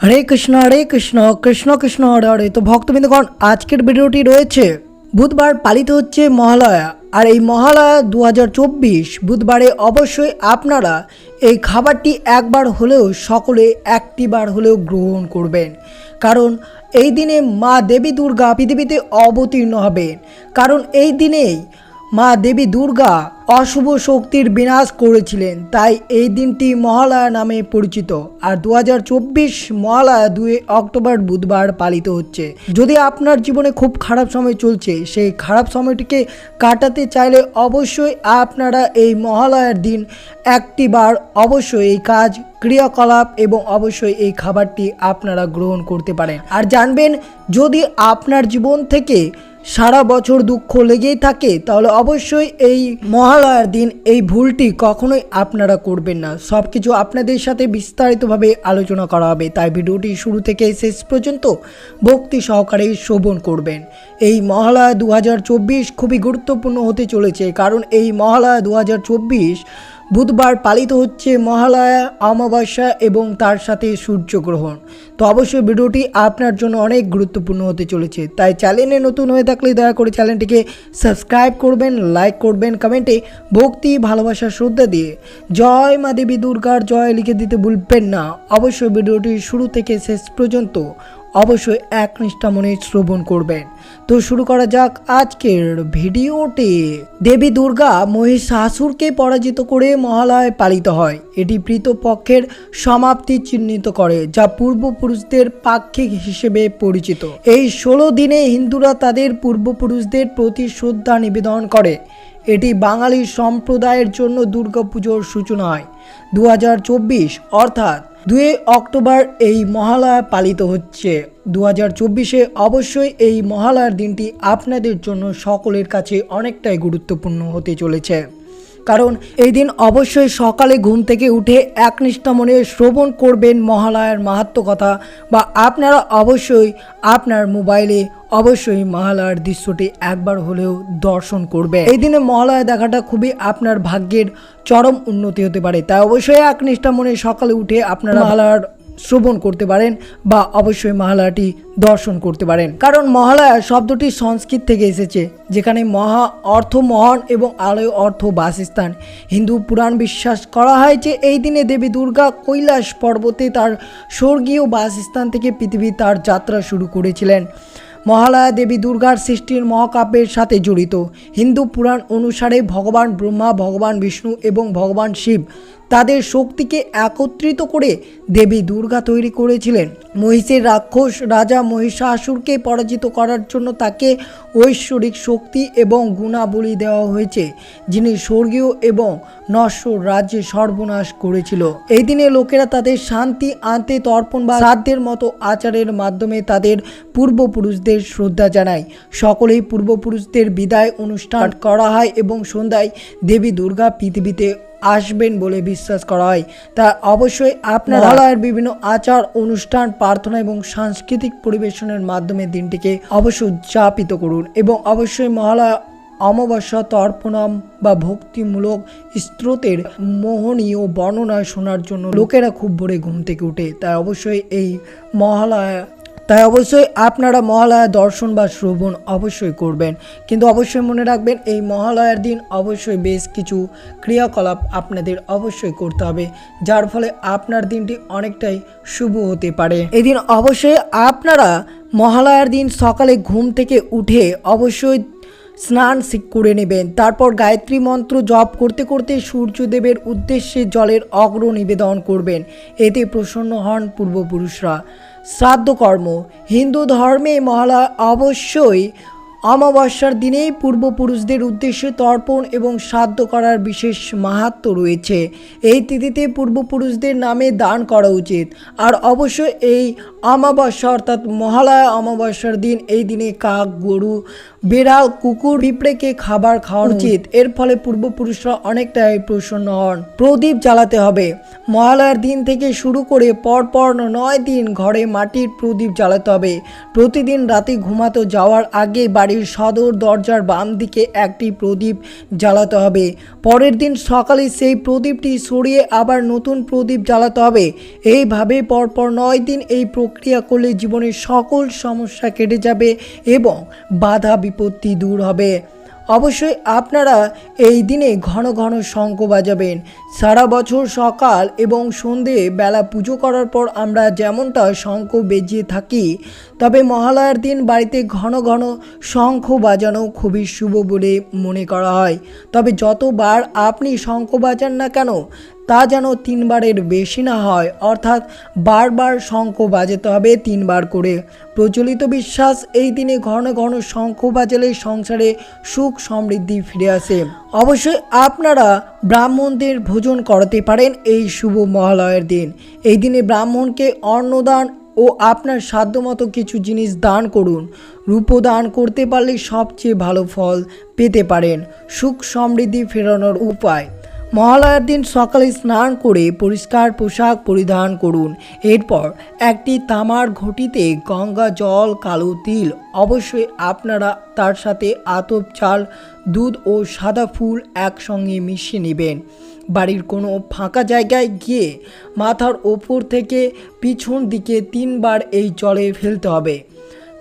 হরে কৃষ্ণ হরে কৃষ্ণ কৃষ্ণ কৃষ্ণ, হরে হরে। তো ভক্তবৃন্দগণ, আজকের ভিডিওটি রয়েছে, বুধবার পালিত হচ্ছে মহালয়া। আর এই মহালয়া দু হাজার চব্বিশ, বুধবারে অবশ্যই আপনারা এই খাবারটি একবার হলেও সকলে একটি বার হলেও গ্রহণ করবেন। কারণ এই দিনে মা দেবী দুর্গা পৃথিবীতে অবতীর্ণ হবেন। কারণ এই দিনেই মা দেবী দুর্গা অশুভ শক্তির বিনাশ করেছিলেন। তাই এই দিনটি মহালয়া নামে পরিচিত। আর দু হাজার চব্বিশ মহালয়া দুই অক্টোবর বুধবার পালিত হচ্ছে। যদি আপনার জীবনে খুব খারাপ সময় চলছে, সেই খারাপ সময়টিকে কাটাতে চাইলে অবশ্যই আপনারা এই মহালয়ার দিন একটি বার অবশ্যই এই কাজ, ক্রিয়াকলাপ এবং অবশ্যই এই খাবারটি আপনারা গ্রহণ করতে পারেন। আর জানবেন, যদি আপনার জীবন থেকে সারা বছর দুঃখ লেগেই থাকে, তাহলে অবশ্যই এই মহালয়ার দিন এই ভুলটি কখনোই আপনারা করবেন না। সব কিছু আপনাদের সাথে বিস্তারিতভাবে আলোচনা করা হবে, তাই ভিডিওটি শুরু থেকে শেষ পর্যন্ত ভক্তি সহকারে শ্রবণ করবেন। এই মহালয়া দু হাজার চব্বিশ খুবই গুরুত্বপূর্ণ হতে চলেছে, কারণ এই মহালয়া দু হাজার চব্বিশ বুধবার পালিত হচ্ছে মহালয়া, অমাবস্যা এবং তার সাথে সূর্যগ্রহণ। তো অবশ্যই ভিডিওটি আপনার জন্য অনেক গুরুত্বপূর্ণ হতে চলেছে। তাই চ্যানেলে নতুন হয়ে থাকলে দয়া করে চ্যানেলটিকে সাবস্ক্রাইব করবেন, লাইক করবেন, কমেন্টে ভক্তি, ভালোবাসা, শ্রদ্ধা দিয়ে জয় মা দেবী দুর্গার জয় লিখে দিতে ভুলবেন না। অবশ্যই ভিডিওটি শুরু থেকে শেষ পর্যন্ত অবশ্যই একনিষ্ঠা মনে শ্রবণ করবেন। তো শুরু করা যাক আজকের ভিডিওটি দেবী দুর্গা মহিষাসুরকে পরাজিত করে মহালয় পালিত হয়। এটি পক্ষের সমাপ্তি চিহ্নিত করে, যা পূর্বপুরুষদের পাক্ষিক হিসেবে পরিচিত। এই ষোলো দিনে হিন্দুরা তাদের পূর্বপুরুষদের প্রতি শ্রদ্ধা নিবেদন করে। এটি বাঙালি সম্প্রদায়ের জন্য দুর্গাপুজোর সূচনা হয়। দু হাজার চব্বিশ, অর্থাৎ দুই অক্টোবর এই মহালয়া পালিত হচ্ছে। দু হাজার চব্বিশে অবশ্যই এই মহালয়ার দিনটি আপনাদের জন্য সকলের কাছে অনেকটাই গুরুত্বপূর্ণ হতে চলেছে। কারণ এই দিন অবশ্যই সকালে ঘুম থেকে উঠে একনিষ্ঠা মনে শ্রবণ করবেন মহালয়ার মাহাত্ম কথা বা আপনারা অবশ্যই আপনার মোবাইলে অবশ্যই মহালয়ার দৃশ্যটি একবার হলেও দর্শন করবে এই দিনে মহালয়া দেখাটা খুবই আপনার ভাগ্যের চরম উন্নতি হতে পারে। তাই অবশ্যই একনিষ্ঠা মনে সকালে উঠে আপনারা মহালয়ার শ্রবণ করতে পারেন বা অবশ্যই মহালয়াটি দর্শন করতে পারেন। কারণ মহালয়া শব্দটি সংস্কৃত থেকে এসেছে, যেখানে মহা অর্থ মহান এবং আলয় অর্থ বাসস্থান। হিন্দু পুরাণ বিশ্বাস করা হয় যে এই দিনে দেবী দুর্গা কৈলাস পর্বতে তার স্বর্গীয় বাসস্থান থেকে পৃথিবী তার যাত্রা শুরু করেছিলেন। মহালয়া দেবী দুর্গার সৃষ্টির মহাকাব্যের সাথে জড়িত। হিন্দু পুরাণ অনুসারে ভগবান ব্রহ্মা, ভগবান বিষ্ণু এবং ভগবান শিব তাদের শক্তিকে একত্রিত করে দেবী দুর্গা তৈরি করেছিলেন। মহিষের রাক্ষস রাজা মহিষাসুরকে পরাজিত করার জন্য তাকে ঐশ্বরিক শক্তি এবং গুণাবলী দেওয়া হয়েছে, যিনি স্বর্গীয় এবং নশ্বর রাজ্যে সর্বনাশ করেছিল। এই দিনে লোকেরা তাদের শান্তি, আনতে, তর্পণ বা শ্রাদ্ধের মতো আচারের মাধ্যমে তাদের পূর্বপুরুষদের শ্রদ্ধা জানায়। সকলেই পূর্বপুরুষদের বিদায় অনুষ্ঠান করা হয় এবং সন্ধ্যায় দেবী দুর্গা পৃথিবীতে আসবেন বলে বিশ্বাস করা হয়। তা অবশ্যই আপনার মহালয়ের বিভিন্ন আচার অনুষ্ঠান প্রার্থনা এবং সাংস্কৃতিক পরিবেশনের মাধ্যমে দিনটিকে অবশ্যই উদযাপিত করুন এবং অবশ্যই মহালয়া অমাবস্যা তর্পণম বা ভক্তিমূলক স্রোতের মোহনীয় বর্ণনা শোনার জন্য লোকেরা খুব ভোরে ঘুম থেকে উঠে। তাই অবশ্যই এই মহালয়া তাই অবশ্যই আপনারা মহালয়া দর্শন বা শ্রবণ অবশ্যই করবেন। কিন্তু অবশ্যই মনে রাখবেন, এই মহালয়ার দিন অবশ্যই বেশ কিছু ক্রিয়াকলাপ আপনাদের অবশ্যই করতে হবে, যার ফলে আপনার দিনটি অনেকটাই শুভ হতে পারে। এই দিন অবশ্যই আপনারা মহালয়ার দিন সকালে ঘুম থেকে উঠে অবশ্যই স্নান করে নেবেন। তারপর গায়ত্রী মন্ত্র জপ করতে করতে সূর্যদেবের উদ্দেশ্যে জলের অগ্র নিবেদন করবেন। এতে প্রসন্ন হন পূর্বপুরুষরা। শ্রাদ্ধকর্ম। হিন্দু ধর্মে মহালয়া অবশ্যই অমাবস্যার দিনেই পূর্বপুরুষদের উদ্দেশ্যে তর্পণ এবং শ্রাদ্ধ করার বিশেষ মাহাত্ম রয়েছে। এই তিথিতে পূর্বপুরুষদের নামে দান করা উচিত। আর অবশ্য এই অমাবস্যা অর্থাৎ মহালয়া অমাবস্যার দিন এই দিনে কাক, গরু, বেড়াল, কুকুর, পিঁপড়েকে খাবার খাওয়ানো উচিত। এর ফলে পূর্বপুরুষরা অনেকটাই প্রসন্ন হন। প্রদীপ জ্বালাতে হবে। মহালয়ার দিন থেকে শুরু করে পরপর নয় দিন ঘরে মাটির প্রদীপ জ্বালাতে হবে। প্রতিদিন রাতে ঘুমাতে যাওয়ার আগে বাড়ি বাড়ির সদর দরজার বাম দিকে একটি প্রদীপ জ্বালাতে হবে। পরের দিন সকালে সেই প্রদীপটি সরিয়ে আবার নতুন প্রদীপ জ্বালাতে হবে। এইভাবে পরপর নয় দিন এই প্রক্রিয়া করলে জীবনের সকল সমস্যা কেটে যাবে এবং বাধা বিপত্তি দূর হবে। অবশ্যই আপনারা এই দিনে ঘন ঘন শঙ্খ বাজাবেন। সারা বছর সকাল এবং সন্ধে বেলা পুজো করার পর আমরা যেমনটা শঙ্খ বেজিয়ে থাকি, তবে মহালয়ার দিন বাড়িতে ঘন ঘন শঙ্খ বাজানো খুবই শুভ বলে মনে করা হয়। তবে যতবার আপনি শঙ্খ বাজান না কেন তা যেন তিনবারের বেশি না হয়। অর্থাৎ বারবার শঙ্খ বাজাতে হবে তিনবার করে। প্রচলিত বিশ্বাস, এই দিনে ঘন ঘন শঙ্খ বাজালে সংসারে সুখ সমৃদ্ধি ফিরে আসে। অবশ্যই আপনারা ব্রাহ্মণদের ভোজন করাতে পারেন এই শুভ মহালয়ের দিন। এই দিনে ব্রাহ্মণকে অন্নদান ও আপনার সাধ্যমতো কিছু জিনিস দান করুন। রূপদান করতে পারলে সবচেয়ে ভালো ফল পেতে পারেন। সুখ সমৃদ্ধি ফেরানোর উপায়। মহালয়ার দিন সকালে স্নান করে পরিষ্কার পোশাক পরিধান করুন। এরপর একটি তামার ঘটিতে গঙ্গা, জল, কালো তিল, অবশ্যই আপনারা তার সাথে আতপ চাল, দুধ ও সাদা ফুল একসঙ্গে মিশিয়ে নেবেন। বাড়ির কোনো ফাঁকা জায়গায় গিয়ে মাথার ওপর থেকে পিছন দিকে তিনবার এই জলে ফেলতে হবে।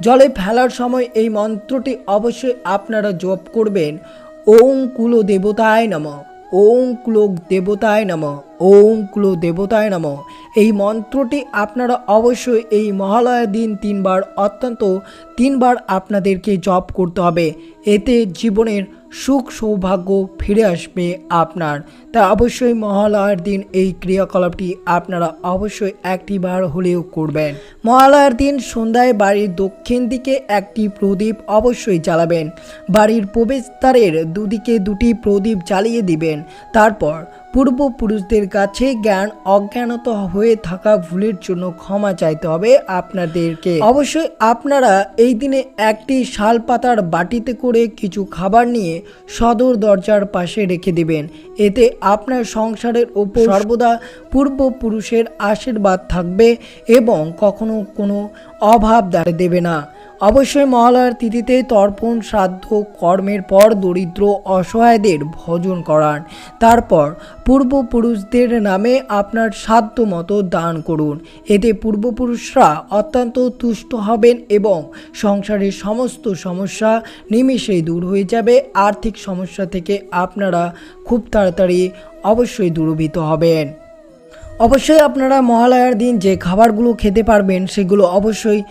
জলে ফেলার সময় এই মন্ত্রটি অবশ্যই আপনারা জপ করবেন। ওং কুলো দেবতায় নমঃ। ওং কুলো দেবতায় নম, ওং ক্লো দেবতায় নম। এই মন্ত্রটি আপনারা অবশ্যই এই মহালয়ার দিন তিনবার, অত্যন্ত তিনবার আপনাদেরকে জপ করতে হবে। এতে জীবনের সুখ সৌভাগ্য ফিরে আসবে আপনার। তা অবশ্যই মহালয়ার দিন এই ক্রিয়াকলাপটি আপনারা অবশ্যই একটি বার হলেও করবেন। মহালয়ার দিন সন্ধ্যায় বাড়ির দক্ষিণ দিকে একটি প্রদীপ অবশ্যই জ্বালাবেন। বাড়ির প্রবেশদ্বারের দুদিকে দুটি প্রদীপ জ্বালিয়ে দিবেন। তারপর পূর্বপুরুষদের কাছে জ্ঞান অজ্ঞানত হয়ে থাকা ভুলের জন্য ক্ষমা চাইতে হবে আপনাদেরকে। অবশ্যই আপনারা এই দিনে একটি শাল পাতার বাটিতে করে কিছু খাবার নিয়ে সদর দরজার পাশে রেখে দিবেন। এতে আপনার সংসারের ওপর সর্বদা পূর্বপুরুষের আশীর্বাদ থাকবে এবং কখনো কোনো অভাব দেখা দেবে না। অবশ্যই মহালয়ার তিথিতে তর্পণ, শ্রাদ্ধ, কর্মের পর দরিদ্র, অসহায়দের ভোজন করান। তারপর পূর্বপুরুষদের নামে আপনার সাধ্য মতো দান করুন। এতে পূর্বপুরুষরা অত্যন্ত তুষ্ট হবেন এবং সংসারের সমস্ত সমস্যা নিমিষেই দূর হয়ে যাবে। আর্থিক সমস্যা থেকে আপনারা খুব তাড়াতাড়ি অবশ্যই দূরভীত হবেন। অবশ্যই আপনারা মহালয়ার দিন যে খাবারগুলো খেতে পারবেন, সেগুলো অবশ্যই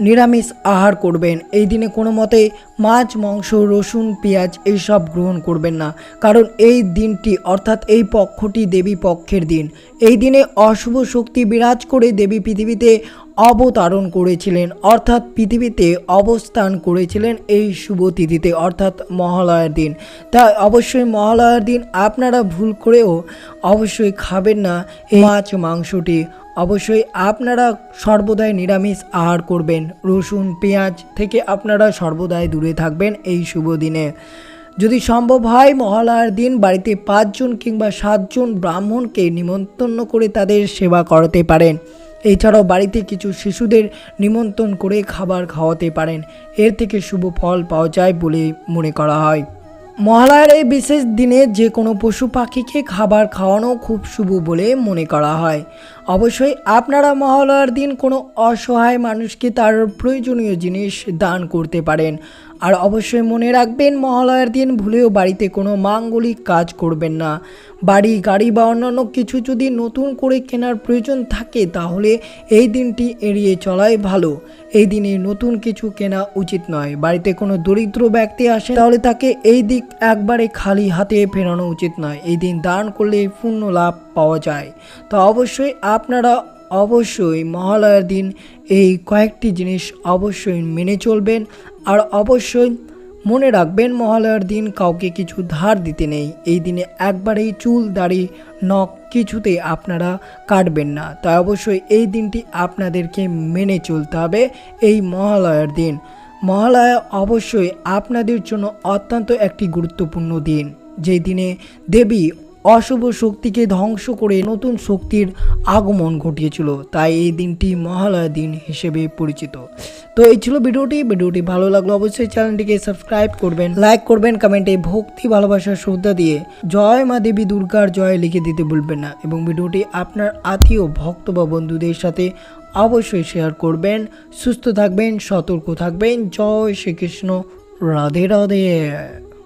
নিরামিষ আহার করবেন। এই দিনে কোনো মতে মাছ, মাংস, রসুন, পেঁয়াজ এইসব গ্রহণ করবেন না। কারণ এই দিনটি অর্থাৎ এই পক্ষটি দেবী পক্ষের দিন। এই দিনে অশুভ শক্তি বিরাজ করে দেবী পৃথিবীতে অবতারণ করেছিলেন। অর্থাৎ পৃথিবীতে অবস্থান করেছিলেন এই শুভ তিথিতে, অর্থাৎ মহালয়ার দিন। তাই অবশ্যই মহালয়ার দিন আপনারা ভুল করেও অবশ্যই খাবেন না এই মাছ, মাংসটি। অবশ্যই আপনারা সর্বদাই নিরামিষ আহার করবেন। রসুন, পেঁয়াজ থেকে আপনারা সর্বদাই দূরে থাকবেন এই শুভ দিনে। যদি সম্ভব হয় মহালয়ার দিন বাড়িতে পাঁচজন কিংবা সাতজন ব্রাহ্মণকে নিমন্ত্রণ করে তাদের সেবা করাতে পারেন। এছাড়াও বাড়িতে কিছু শিশুদের নিমন্ত্রণ করে খাবার খাওয়াতে পারেন। এর থেকে শুভ ফল পাওয়া যায় বলে মনে করা হয়। মহালয়ার এই বিশেষ দিনে যে কোনো পশু পাখিকে খাবার খাওয়ানো খুব শুভ বলে মনে করা হয়। অবশ্যই আপনারা মহালয়ার দিন কোনো অসহায় মানুষকে তার প্রয়োজনীয় জিনিস দান করতে পারেন। আর অবশ্যই মনে রাখবেন, মহালয়ার দিন ভুলেও বাড়িতে কোনো মাঙ্গলিক কাজ করবেন না। বাড়ি, গাড়ি বা অন্যান্য কিছু যদি নতুন করে কেনার প্রয়োজন থাকে, তাহলে এই দিনটি এড়িয়ে চলাই ভালো। এই দিনে নতুন কিছু কেনা উচিত নয়। বাড়িতে কোনো দরিদ্র ব্যক্তি আসে, তাহলে তাকে এই দিক একবারে খালি হাতে ফেরানো উচিত নয়। এই দিন দান করলে পূর্ণ লাভ পাওয়া যায়। তো অবশ্যই আপনারা অবশ্যই মহালয়ার দিন এই কয়েকটি জিনিস অবশ্যই মেনে চলবেন আর অবশ্যই মনে রাখবেন মহালয়ার দিন কাউকে কিছু ধার দিতে নেই। এই দিনে একবারেই চুল, দাড়ি, নখ কিছুতেই আপনারা কাটবেন না। তাই অবশ্যই এই দিনটি আপনাদেরকে মেনে চলতে হবে এই মহালয়ার দিন। মহালয়া অবশ্যই আপনাদের জন্য অত্যন্ত একটি গুরুত্বপূর্ণ দিন। যেই দিনে দেবী অশুভ শক্তিকে ধ্বংস করে নতুন শক্তির আগমন ঘটিয়েছিল। তাই এই দিনটি মহালয়া দিন হিসেবে পরিচিত। তো এই ছিল ভিডিওটি। ভিডিওটি ভালো লাগল অবশ্যই চ্যানেলটিকে সাবস্ক্রাইব করবেন, লাইক করবেন, কমেন্টে ভক্তি ভালোবাসার শ্রদ্ধা দিয়ে জয় মা দেবী দুর্গার জয় লিখে দিতে ভুলবেন না এবং ভিডিওটি আপনার আত্মীয়, ভক্ত বা বন্ধুদের সাথে অবশ্যই শেয়ার করবেন। সুস্থ থাকবেন, সতর্ক থাকবেন। জয় শ্রীকৃষ্ণ। রাধে রাধে।